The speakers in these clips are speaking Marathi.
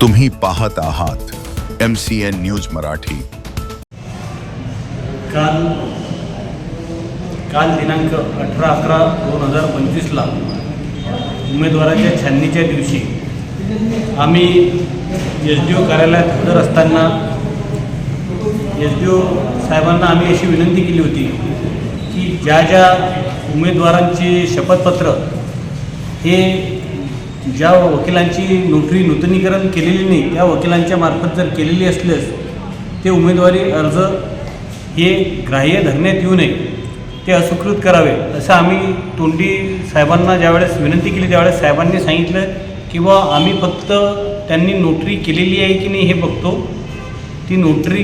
तुम्ही पाहत आहात M C N news Marathi. काल काल दिनांक अठरा अकरा दोन हजार पंचवीसला उमेदवाराच्या छाननीच्या दिवशी आम्ही एस डी ओ कार्यालयात हजर असताना एस डी ओ साहेबांना आम्ही अशी विनंती केली होती की ज्या ज्या उमेदवारांची शपथपत्र हे ज्या वकिलांची नोटरी नूतनीकरण केलेली नाही त्या वकिलांच्या मार्फत जर केलेली असल्यास ते उमेदवारी अर्ज हे ग्राह्य धरण्यात येऊ नये ते असुकृत करावे. असं आम्ही तोंडी साहेबांना ज्यावेळेस विनंती केली त्यावेळेस साहेबांनी सांगितलं किंवा आम्ही फक्त त्यांनी नोटरी केलेली आहे की नाही हे बघतो. ती नोटरी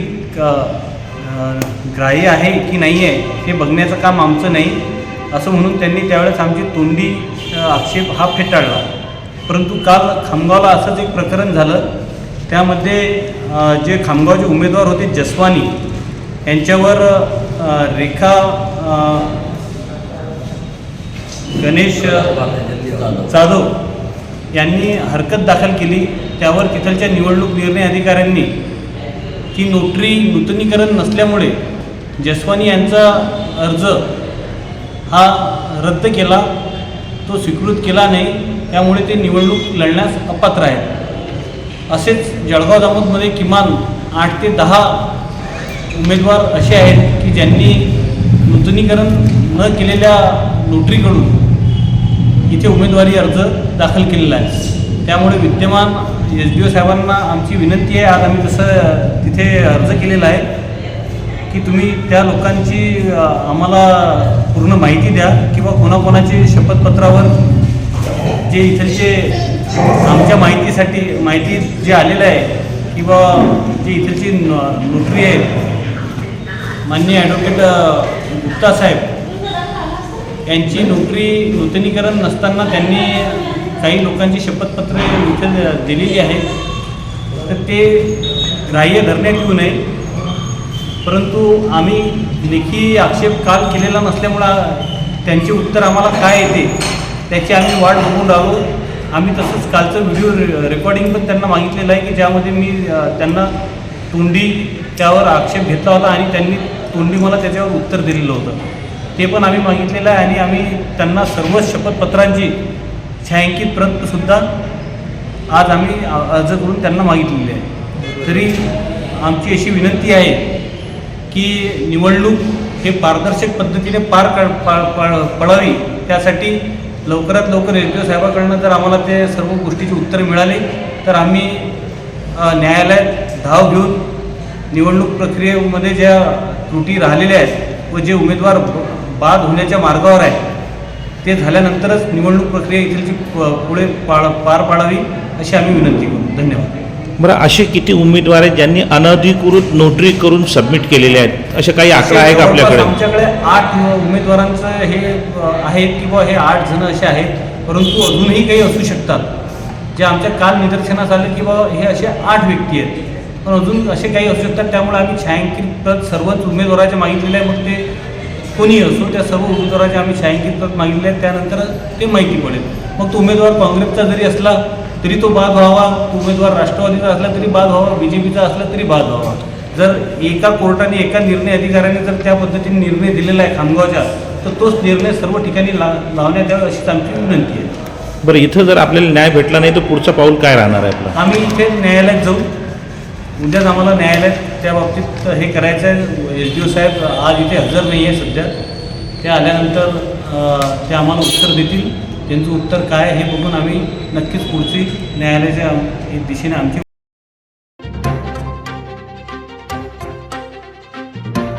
ग्राह्य आहे की नाही आहे हे बघण्याचं काम आमचं नाही. असं म्हणून त्यांनी त्यावेळेस आमची तोंडी आक्षेप हा फेटाळला. परंतु काल खामगावला असंच एक प्रकरण झालं. त्यामध्ये जे खामगावचे उमेदवार होते जसवानी यांच्यावर रेखा गणेश जाधव यांनी हरकत दाखल केली. त्यावर तिथलच्या निवडणूक निर्णय अधिकाऱ्यांनी ती नोटरी नूतनीकरण नसल्यामुळे जसवानी यांचा अर्ज हा रद्द केला. तो स्वीकृत केला नाही. त्यामुळे ते निवडणूक लढण्यास अपात्र आहेत. असेच जळगाव दामोदमध्ये किमान आठ ते दहा उमेदवार असे आहेत की ज्यांनी नूतनीकरण न केलेल्या नोटरीकडून इथे उमेदवारी अर्ज दाखल केलेला आहे. त्यामुळे विद्यमान एस डी ओ साहेबांना आमची विनंती आहे आज आम्ही तसं तिथे अर्ज केलेला आहे की तुम्ही त्या लोकांची आम्हाला पूर्ण माहिती द्या किंवा कोणाकोणाची शपथपत्रावर जे इथलचे आमच्या माहितीसाठी माहिती जे आलेलं आहे किंवा जे इथलची नोटरी आहे माननीय ॲडव्होकेट गुप्ता साहेब यांची नोकरी नूतनीकरण नसताना त्यांनी काही लोकांची शपथपत्रे इथे दिलेली आहेत तर ते ग्राह्य धरण्यात येऊ नये. परंतु आम्ही लेखी आक्षेप काल केलेला नसल्यामुळं त्यांचे उत्तर आम्हाला काय येते? त्याची आम्ही वाट बघून राहिलो आम्ही तसंच कालचं व्हिडिओ रे रेकॉर्डिंग पण त्यांना मागितलेलं आहे की ज्यामध्ये मी त्यांना तोंडी त्यावर आक्षेप घेतला होता आणि त्यांनी तोंडी मला त्याच्यावर उत्तर दिलेलं होतं. ते पण आम्ही मागितलेलं आहे आणि आम्ही त्यांना सर्व शपथपत्रांची छायांकित प्रतसुद्धा आज आम्ही अर्ज करून त्यांना मागितलेली आहे. तरी आमची अशी विनंती आहे की निवडणूक हे पारदर्शक पद्धतीने पार काढ पा पा- पडावी त्यासाठी लवकरात लवकर एस डी ओ साहेबाकडनं जर आम्हाला ते सर्व गोष्टीची उत्तरं मिळाली तर आम्ही न्यायालयात धाव घेऊन निवडणूक प्रक्रियेमध्ये ज्या त्रुटी राहिलेल्या आहेत व जे उमेदवार बाद होण्याच्या मार्गावर आहेत ते झाल्यानंतरच निवडणूक प्रक्रिया इथलची प- पुढे पाळ पार पाडावी अशी आम्ही विनंती करू. धन्यवाद. बरं असे किती उमेदवार आहेत ज्यांनी अनधिकृत नोटरी करून सबमिट केलेले आहेत? असे काही आकडा आहे का आपल्याकडे? आमच्याकडे आठ उमेदवारांचं हे आहेत किंवा हे आठ जण असे आहेत परंतु अजूनही काही असू शकतात. जे आमच्या काल निदर्शनास आले की बाबा हे असे आठ व्यक्ती आहेत. पण अजून असे काही असू शकतात त्यामुळे आम्ही छायांकित प्रत सर्वच उमेदवाराचे मागितलेले आहे मग ते कोणी असो त्या सर्व उमेदवाराचे आम्ही छायांकित प्रत मागितले आहेत त्यानंतर ते माहिती पडेल. मग तो उमेदवार काँग्रेसचा जरी असला तरी तो बाद व्हावा. उमेदवार राष्ट्रवादीचा असला तरी बाद व्हावा. बी जे पीचा असला तरी बाद व्हावा. जर एका कोर्टाने एका निर्णय अधिकाऱ्याने जर त्या पद्धतीने निर्णय दिलेला आहे खामगावच्या तर तोच निर्णय सर्व ठिकाणी ला लावण्यात यावा अशीच आमची विनंती आहे. बरं इथं जर आपल्याला न्याय भेटला नाही तर पुढचं पाऊल काय राहणार आहे आपलं? आम्ही इथे न्यायालयात जाऊ. उद्याच आम्हाला न्यायालयात त्या बाबतीत हे करायचं आहे. एस डी ओ साहेब आज इथे हजर नाही आहे सध्या. ते आल्यानंतर ते आम्हाला उत्तर देतील. त्यांचं उत्तर काय हे बघून आम्ही नक्कीच पुढची न्यायालयाच्या आम- दिशेने आमची